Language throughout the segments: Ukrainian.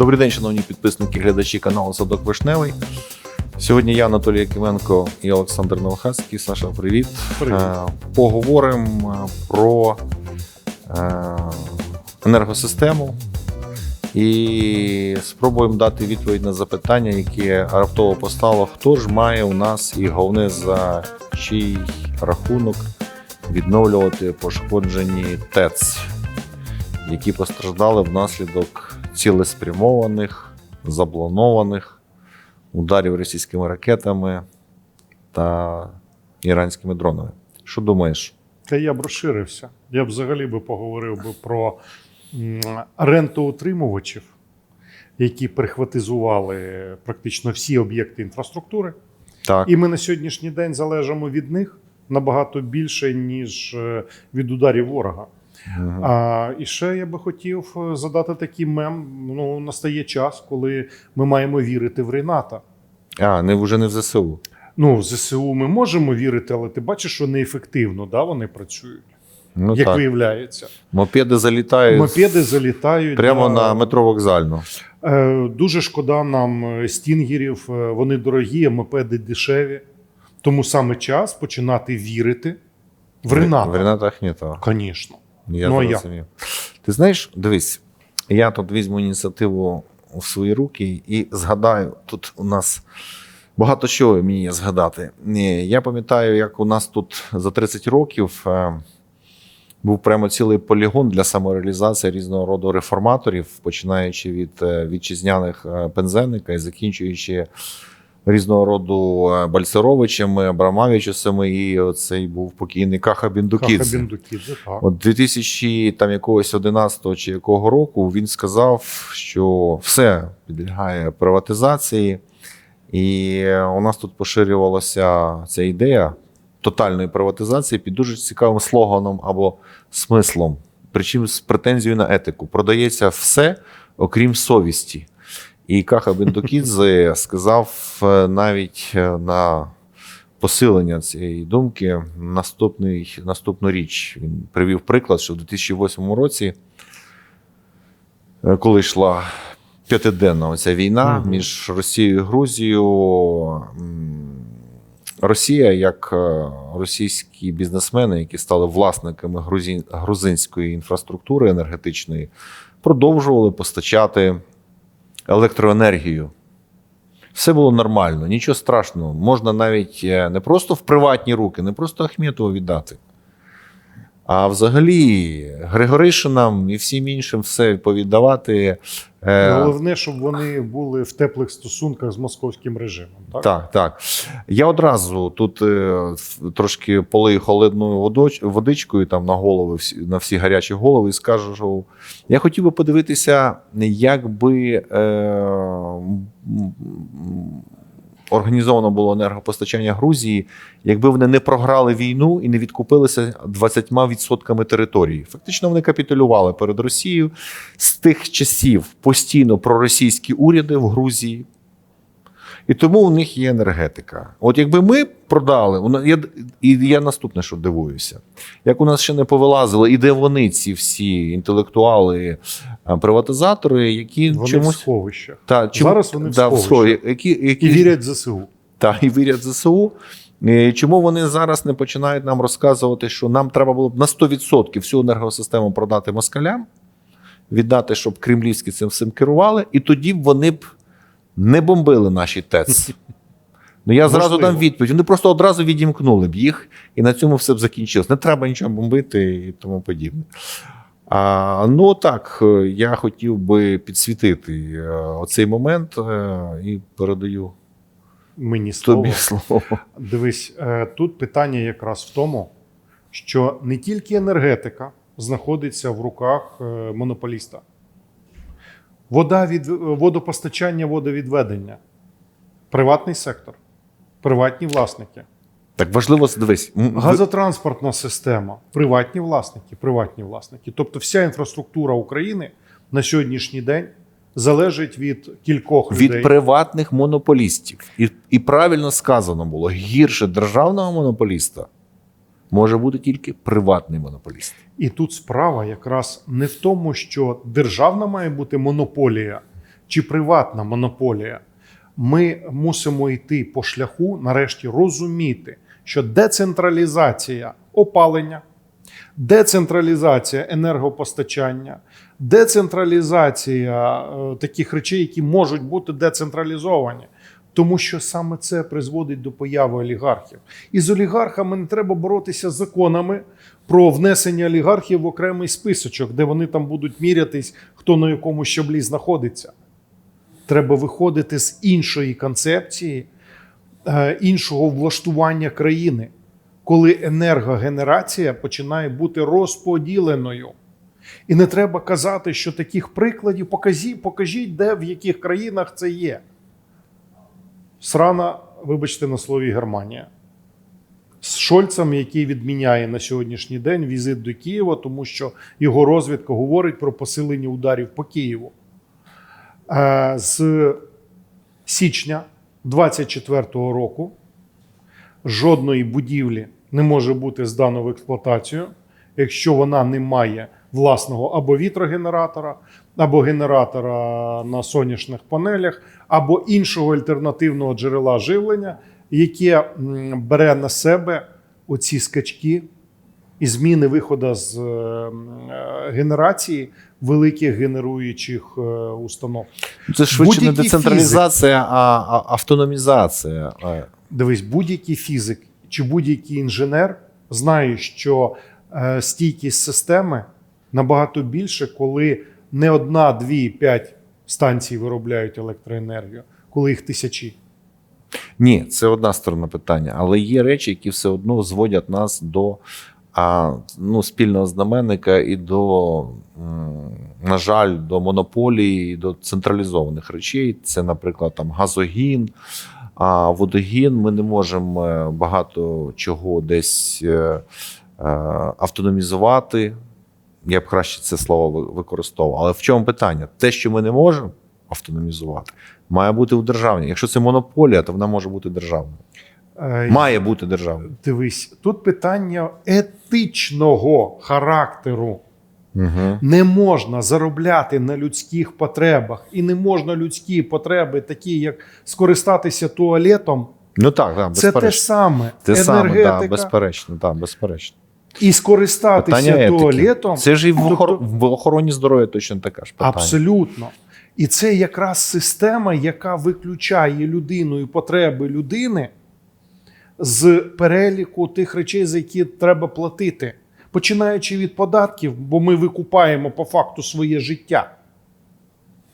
Добрий день, шановні підписники, глядачі каналу Садок Вишневий. Сьогодні я, Анатолій Якименко і Олександр Новохацький. Саша, привіт. Привіт. Е, Поговоримо про е, енергосистему і спробуємо дати відповідь на запитання, яке раптово постало. Хто ж має у нас і головне за чий рахунок відновлювати пошкоджені ТЕЦ, які постраждали внаслідок цілеспрямованих, запланованих ударів російськими ракетами та іранськими дронами. Що думаєш? Та я б розширився. Я б взагалі би поговорив би про рентоутримувачів, які прихватизували практично всі об'єкти інфраструктури. Так, І ми на сьогоднішній день залежимо від них набагато більше, ніж е, від ударів ворога. Мгм. А, і ще я би хотів е, задати такий мем: ну, настає час, коли ми маємо вірити в Рената. а не вже не в ЗСУ. Ну, в ЗСУ ми можемо вірити, але ти бачиш, що неефективно да, вони працюють, Ну як так. виявляється. Мопеди залітають Мопеди залітають прямо да. на метро вокзальну. Е, Дуже шкода нам е, стінгерів. е, Вони дорогі, а мопеди дешеві. Тому саме час починати вірити в Рената. В Рената Ахметова. Звісно. Я Ну, а ну, я? Ти знаєш, дивись, я тут візьму ініціативу у свої руки і згадаю, тут у нас багато чого мені є згадати. Ні, Я пам'ятаю, як у нас тут за 30 років е, був прямо цілий полігон для самореалізації різного роду реформаторів, починаючи від е, вітчизняних е, Пензеника і закінчуючи різного роду е, Бальцеровичами, Абрамавічусами, і оцей був покійний Каха Біндукідзе. Каха Біндукідзе, так. От 2000 там якогось 11 чи якого року він сказав, що все підлягає приватизації, і у нас тут поширювалася ця ідея тотальної приватизації під дуже цікавим слоганом або смислом, причому з претензією на етику. Продається все, окрім совісті. І Каха Бендукідзе сказав е, навіть е, на посилення цієї думки наступний, наступну річ. Він привів приклад, що в 2008 році, е, коли йшла п'ятиденна оця війна Мгм. між Росією і Грузією, Росія, як російські бізнесмени, які стали власниками грузинської інфраструктури енергетичної, продовжували постачати електроенергію. Все було нормально, нічого страшного. Можна навіть е, не просто в приватні руки, не просто Ахметову віддати, а взагалі Григоришинам і всім іншим все повіддавати. Е, Головне, щоб вони були в теплих стосунках з московським режимом. Так? так, так. Я одразу тут е, трошки полию холодною водичкою там на голови, на всі гарячі голови, і скажу, що я хотів би подивитися, як би е, організовано було енергопостачання Грузії, якби вони не програли війну і не відкупилися 20% території. Фактично вони капітулювали перед Росією. З тих часів постійно проросійські уряди в Грузії. І тому у них є енергетика. От якби ми продали, я, і я наступне, що дивуюся, як у нас ще не повилазили, і де вони, ці всі інтелектуали, приватизатори, які Вони в чомусь. сховищах. Та, чому- Зараз вони в да, сховищах. схові- які, які, І вірять ЗСУ. та, і вірять ЗСУ. І Чому вони зараз не починають нам розказувати, що нам треба було б на 100% всю енергосистему продати москалям, віддати, щоб кремлівські цим всім керували, і тоді б вони б не бомбили наші ТЕЦ. Ну я зразу дам відповідь. Вони просто одразу відімкнули б їх, і на цьому все б закінчилось. Не треба нічого бомбити і тому подібне. А, ну так, е, я хотів би підсвітити е, оцей момент е, і передаю Мені слово. тобі слово. Дивись, тут питання якраз в тому, що не тільки енергетика знаходиться в руках монополіста. Вода від водопостачання, водовідведення, приватний сектор, приватні власники, Так важливо дивись. газотранспортна система, приватні власники, приватні власники. Тобто вся інфраструктура України на сьогоднішній день залежить від кількох від приватних монополістів. І, і правильно сказано було: гірше державного монополіста може бути тільки приватний монополіст. І тут справа якраз не в тому, що державна має бути монополія чи приватна монополія. Ми мусимо йти по шляху, нарешті розуміти, що децентралізація опалення, децентралізація енергопостачання, децентралізація е, таких речей, які можуть бути децентралізовані. Тому що саме це призводить до появи олігархів. І з олігархами не треба боротися законами про внесення олігархів в окремий списочок, де вони там будуть мірятись, хто на якому щаблі знаходиться. Треба виходити з іншої концепції, іншого влаштування країни, коли енергогенерація починає бути розподіленою. І не треба казати, що таких прикладів покажіть, покажіть, де в яких країнах це є. Срана, вибачте на слові Германія. З Шольцем, який відміняє на сьогоднішній день візит до Києва, тому що його розвідка говорить про посилення ударів по Києву. Е, З січня 24-го року. Жодної будівлі не може бути здано в експлуатацію, якщо вона не має власного або вітрогенератора, або генератора на сонячних панелях, або іншого альтернативного джерела живлення, яке бере на себе оці скачки і зміни виходу з е, е, генерації великих генеруючих е, установ. Це швидше не децентралізація, а, а автономізація. Дивись, будь-який фізик чи будь-який інженер знає, що стійкість системи набагато більше, коли не одна, дві, п'ять станцій виробляють електроенергію, коли їх тисячі. Ні, це одна сторона питання, але є речі, які все одно зводять нас до а, ну, спільного знаменника і до, на жаль, до монополії, і до централізованих речей. Це, наприклад, там газогін, а водогін. Ми не можемо е, багато чого десь е, е, автономізувати. Я б краще це слово використовував. Але в чому питання? Те, що ми не можемо автономізувати, має бути у державній. Якщо це монополія, то вона може бути державною. Е, Має бути державною. Дивись, тут питання етичного характеру. Угу. Не можна заробляти на людських потребах, і не можна людські потреби, такі як скористатися туалетом. Ну так, так, Це те ж саме Те саме, да, безперечно, так, безперечно. і скористатися туалетом. Це ж і в, Тобто- охор... в охороні здоров'я точно така ж питання. Абсолютно. І це якраз система, яка виключає людину і потреби людини з переліку тих речей, за які треба платити, починаючи від податків, бо ми викупаємо по факту своє життя.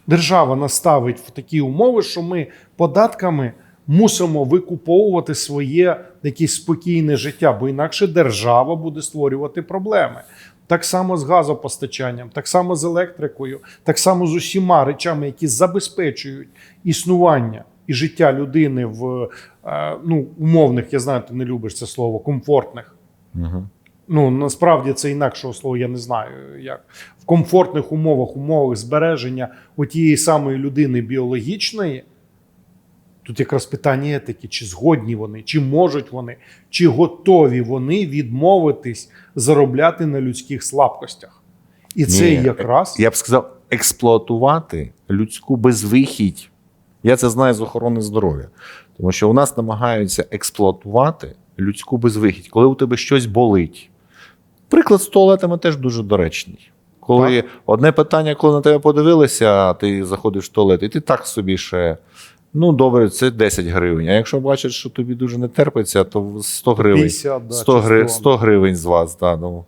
Держава нас ставить в такі умови, що ми податками мусимо викуповувати своє якесь спокійне життя, бо інакше держава буде створювати проблеми. Так само з газопостачанням, так само з електрикою, так само з усіма речами, які забезпечують існування і життя людини в ну, умовних, я знаю, ти не любиш це слово, комфортних. Угу. Ну насправді це інакшого слова, я не знаю як в комфортних умовах, умовах збереження отієї самої людини біологічної. Тут якраз питання етики, чи згодні вони, чи можуть вони, чи готові вони відмовитись заробляти на людських слабкостях. І це Ні, якраз Я б сказав, експлуатувати людську безвихідь. Я це знаю з охорони здоров'я. Тому що у нас намагаються експлуатувати людську безвихідь, коли у тебе щось болить. Приклад з туалетами теж дуже доречний. Коли одне питання, коли на тебе подивилися, ти заходиш в туалет, і ти так собі ще. Ну, добре, це 10 гривень. А якщо бачиш, що тобі дуже не терпиться, то 100 гривень. 50, да, 100, гри, 100. 100 гривень з вас. Да, ну.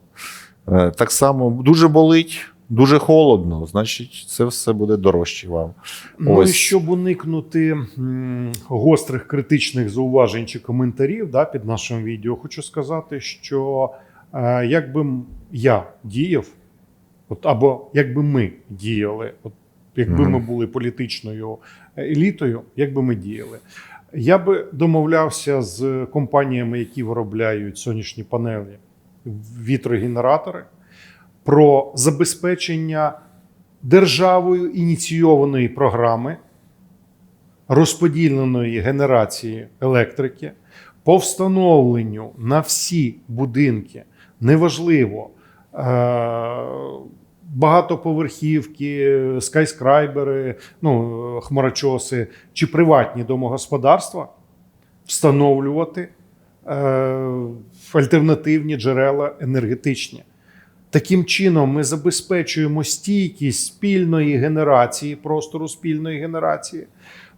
Е, Так само дуже болить, дуже холодно, значить, це все буде дорожче вам. Ну Ось. і щоб уникнути гострих критичних зауважень чи коментарів да, під нашим відео, хочу сказати, що е, якби я діяв, от, або якби ми діяли, от, якби Мгм. ми були політичною елітою, якби ми діяли. Я би домовлявся з компаніями, які виробляють сонячні панелі, вітрогенератори, про забезпечення державою ініційованої програми розподіленої генерації електрики по встановленню на всі будинки, неважливо, е- багатоповерхівки, скайскрайбери, ну, хмарочоси чи приватні домогосподарства встановлювати е, альтернативні джерела енергетичні. Таким чином, ми забезпечуємо стійкість спільної генерації, простору спільної генерації.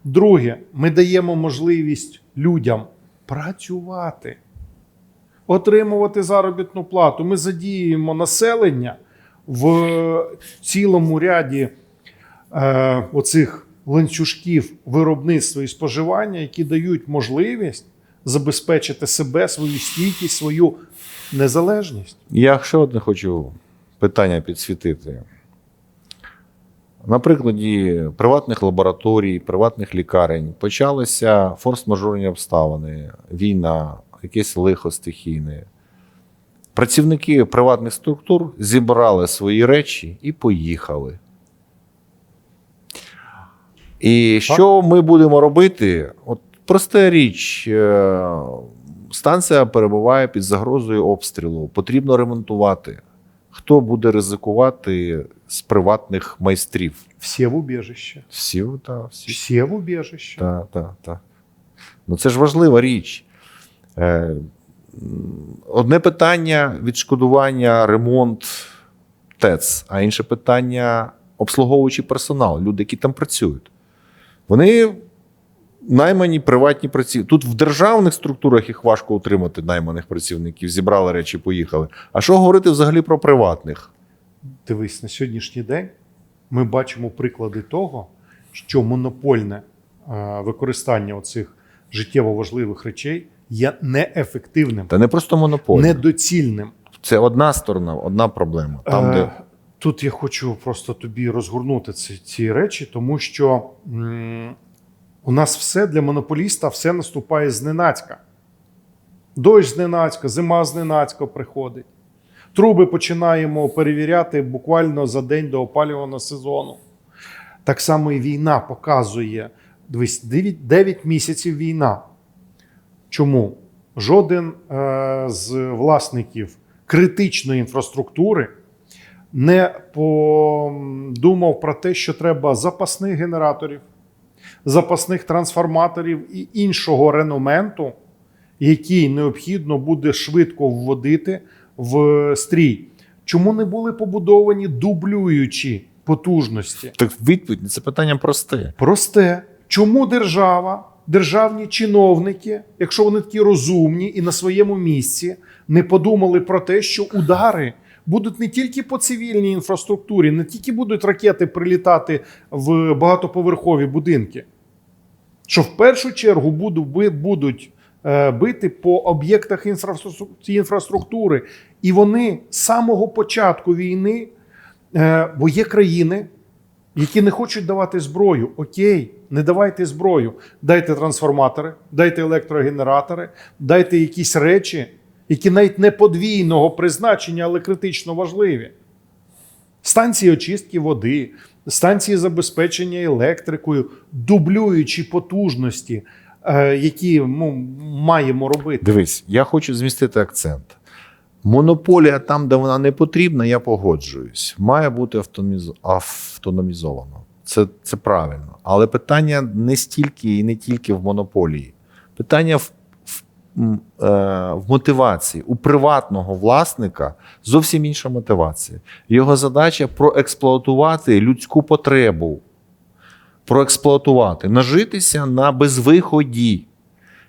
Друге, ми даємо можливість людям працювати, отримувати заробітну плату. Ми задіюємо населення в цілому ряді е, оцих ланцюжків виробництва і споживання, які дають можливість забезпечити себе, свою стійкість, свою незалежність. Я ще одне хочу питання підсвітити. На прикладі приватних лабораторій, приватних лікарень почалися форс-мажорні обставини, війна, якесь лихо стихійне. Працівники приватних структур зібрали свої речі і поїхали. І що ми будемо робити? От проста річ. Станція перебуває під загрозою обстрілу. Потрібно ремонтувати. Хто буде ризикувати з приватних майстрів? Всі в убіжище. Всі, та, всі. Всі в убіжище. Та, та, та. Ну це ж важлива річ. Е, одне питання відшкодування, ремонт ТЕЦ, а інше питання обслуговуючий персонал, люди, які там працюють. Вони наймані приватні працівники. Тут в державних структурах їх важко утримати найманих працівників, зібрали речі, поїхали. А що говорити взагалі про приватних? Дивись, на сьогоднішній день ми бачимо приклади того, що монопольне е, використання оцих життєво важливих речей є неефективним, Та не просто монополія. недоцільним. Це одна сторона, одна проблема. Там, Е, де Тут я хочу просто тобі розгорнути ці, ці речі, тому що у нас все для монополіста все наступає зненацька. Дощ зненацька, зима зненацька приходить. Труби починаємо перевіряти буквально за день до опалювального сезону. Так само і війна показує дивись, 9, 9 місяців війна. Чому? Жоден е, з власників критичної інфраструктури не подумав про те, що треба запасних генераторів, запасних трансформаторів і іншого реноменту, який необхідно буде швидко вводити в стрій. Чому не були побудовані дублюючі потужності? так відповідь на це питання просте. Просте, чому держава, державні чиновники, якщо вони такі розумні і на своєму місці, не подумали про те, що удари будуть не тільки по цивільній інфраструктурі, не тільки будуть ракети прилітати в багатоповерхові будинки, що в першу чергу будуть е, бити по об'єктах інфраструктури. І вони з самого початку війни, е, бо є країни, які не хочуть давати зброю. Окей, не давайте зброю. Дайте трансформатори, дайте електрогенератори, дайте якісь речі, які навіть не подвійного призначення, але критично важливі. Станції очистки води, станції забезпечення електрикою, дублюючі потужності, е, які ну, маємо робити. Дивись, я хочу змістити акцент. Монополія там, де вона не потрібна, я погоджуюсь. Має бути автономізовано. Це, це правильно. Але питання не стільки і не тільки в монополії. Питання в, е, в мотивації. У приватного власника зовсім інша мотивація. Його задача проексплуатувати людську потребу. Проексплуатувати, нажитися на безвиході.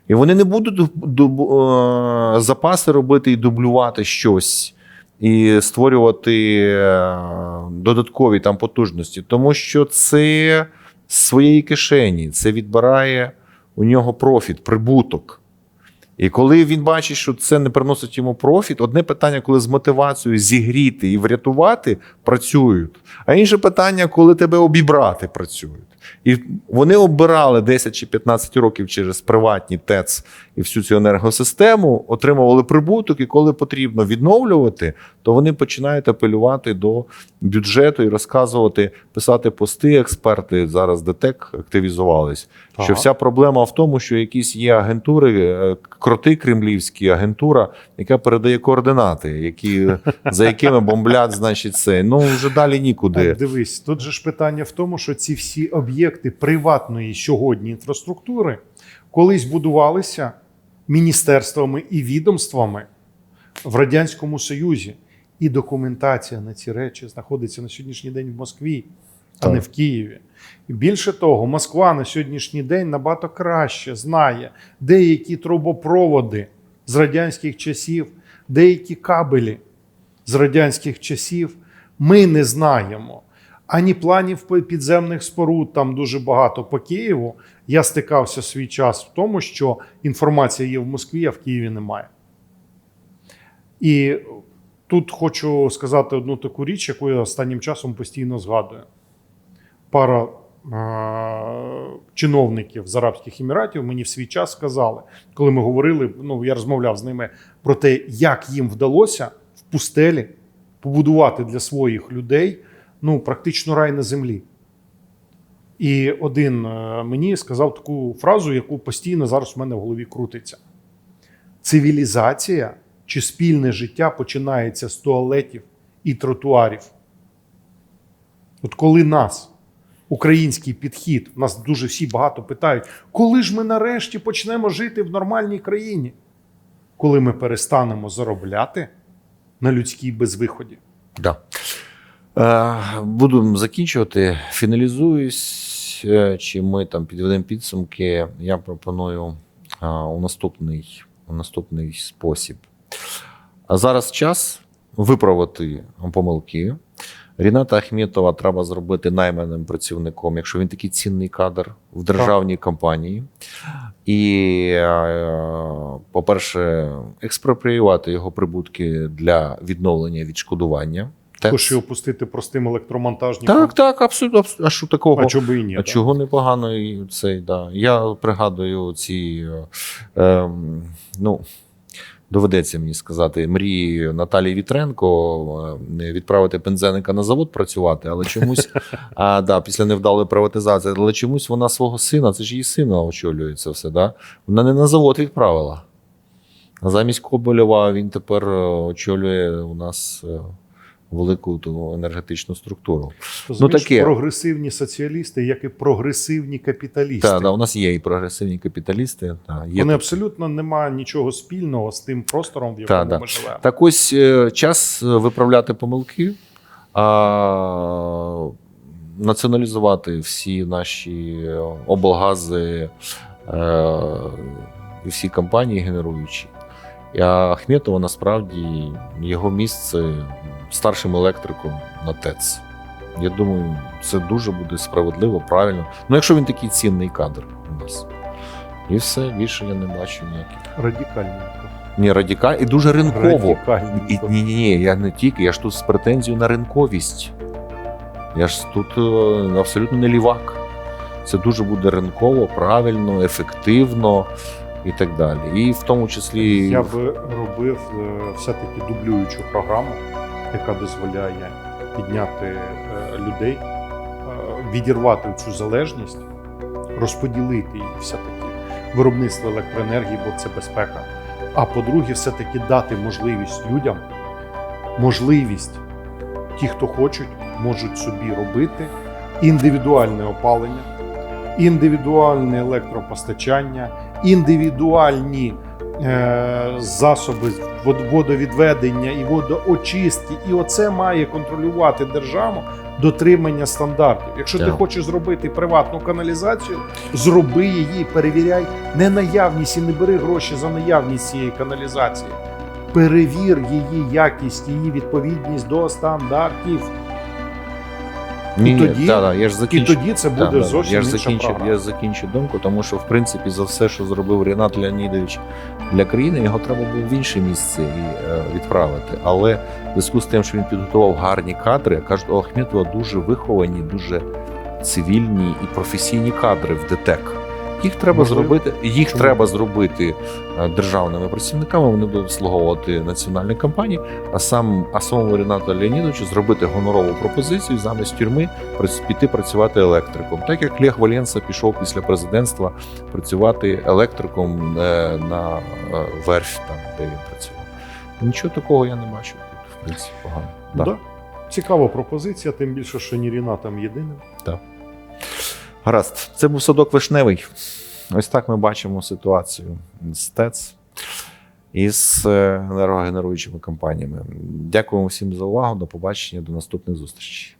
І вони не будуть е, запаси робити і дублювати щось, і створювати е, додаткові там потужності, тому що це з своєї кишені, це відбирає у нього профіт, прибуток. І коли він бачить, що це не приносить йому профіт, одне питання, коли з мотивацією зігріти і врятувати працюють, а інше питання, коли тебе обібрати працюють. І вони обирали 10 чи 15 років через приватні ТЕЦ і всю цю енергосистему, отримували прибуток, і коли потрібно відновлювати, то вони починають апелювати до бюджету і розказувати, писати пости. Експерти зараз ДТЕК активізувались. Так. Що вся проблема в тому, що якісь є агентури, е, кроти кремлівські, агентура, яка передає координати, які за якими бомблять, значить, це. Ну вже далі нікуди. Так, дивись, тут же ж питання в тому, що ці всі об'єкти приватної сьогодні інфраструктури колись будувалися міністерствами і відомствами в Радянському Союзі. І документація на ці речі знаходиться на сьогоднішній день в Москві, а Так. не в Києві. І більше того, Москва на сьогоднішній день набагато краще знає деякі трубопроводи з радянських часів, деякі кабелі з радянських часів. Ми не знаємо. Ані планів підземних споруд там дуже багато по Києву. Я стикався свій час в тому, що інформація є в Москві, а в Києві немає. І тут хочу сказати одну таку річ, яку я останнім часом постійно згадую. Пара чиновників з Арабських Еміратів мені в свій час сказали, коли ми говорили, ну я розмовляв з ними про те, як їм вдалося в пустелі побудувати для своїх людей ну, практично рай на землі. І один е, мені сказав таку фразу, яку постійно зараз у мене в голові крутиться: цивілізація чи спільне життя починається з туалетів і тротуарів. От коли нас, український підхід, нас дуже всі багато питають, коли ж ми нарешті почнемо жити в нормальній країні? Коли ми перестанемо заробляти на людській безвиході. Да. Е, Буду закінчувати. Фіналізуюсь, е, чи ми там підведемо підсумки. Я пропоную е, у наступний, у наступний спосіб. А зараз час виправити помилки. Ріната Ахметова треба зробити найманим працівником, якщо він такий цінний кадр в державній компанії. І, по-перше, експропріювати його прибутки для відновлення відшкодування. Також і опустити простим електромонтажникам. Так, так, абсолютно. А що такого? А чого і ні? А так? чого непогано і цей, да. Я пригадую ці. Е, ем, ну, доведеться мені сказати, мрії Наталії Вітренко е, відправити пензеника на завод працювати, але чомусь, а, да, після невдалої приватизації, але чомусь вона свого сина, це ж її сина очолює це все, да? вона не на завод відправила. А замість Коболєва він тепер е, очолює у нас е, велику ту енергетичну структуру. Розумієш, таке. прогресивні соціалісти, як і прогресивні капіталісти. Так, да, у нас є і прогресивні капіталісти. Та, є Вони такі. абсолютно не мають нічого спільного з тим простором, в Та, якому да. ми живемо. Так ось е, час е, виправляти помилки, а, націоналізувати всі наші е, облгази е, і всі компанії генеруючі. І Ахметова насправді його місце старшим електриком на ТЕЦ. Я думаю, це дуже буде справедливо, правильно. Ну, якщо він такий цінний кадр у нас. І все, більше я не бачу ніяких. Радикальненько. Ні, радикаль і дуже ринково. І, ні, ні, ні, я не тільки, я ж тут з претензією на ринковість. Я ж тут е, абсолютно не лівак. Це дуже буде ринково, правильно, ефективно і так далі. І в тому числі Я би робив е, все-таки дублюючу програму, яка дозволяє підняти е, людей, е, відірвати цю залежність, розподілити її все-таки виробництво електроенергії, бо це безпека. А по-друге, все-таки дати можливість людям, можливість ті, хто хочуть, можуть собі робити індивідуальне опалення, індивідуальне електропостачання, індивідуальні засоби вод- водовідведення і водоочистки. І оце має контролювати держава дотримання стандартів. Якщо ти хочеш зробити приватну каналізацію, зроби її, перевіряй не наявність і не бери гроші за наявність цієї каналізації. Перевір її якість, її відповідність до стандартів. Ні, і ні, тоді- та, да, я ж І тоді це буде та, зовсім я ж закінчу, програма. я закінчу думку, тому що в принципі за все, що зробив Рінат Леонідович для країни, його треба було в інше місце і, відправити. Але в зв'язку з тим, що він підготував гарні кадри, кажуть, у Ахметова дуже виховані, дуже цивільні і професійні кадри в ДТЕК. Їх треба Можливо. зробити, їх Чому? треба зробити е, державними працівниками. Вони будуть обслуговувати національні компанії. А сам а самому Ренату Леонідовичу зробити гонорову пропозицію замість тюрми піти працювати електриком. Так як Лех Валенса пішов після президентства працювати електриком е, на е, верфь, там де він працював. Нічого такого я не бачу. Тут, в принципі, погано. Да. Да. Цікава пропозиція, тим більше, що ні Рінатом єдиним. Гаразд, це був садок вишневий. Ось так ми бачимо ситуацію з ТЕЦ із е, енергогенеруючими компаніями. Дякуємо всім за увагу. До побачення, до наступних зустрічей.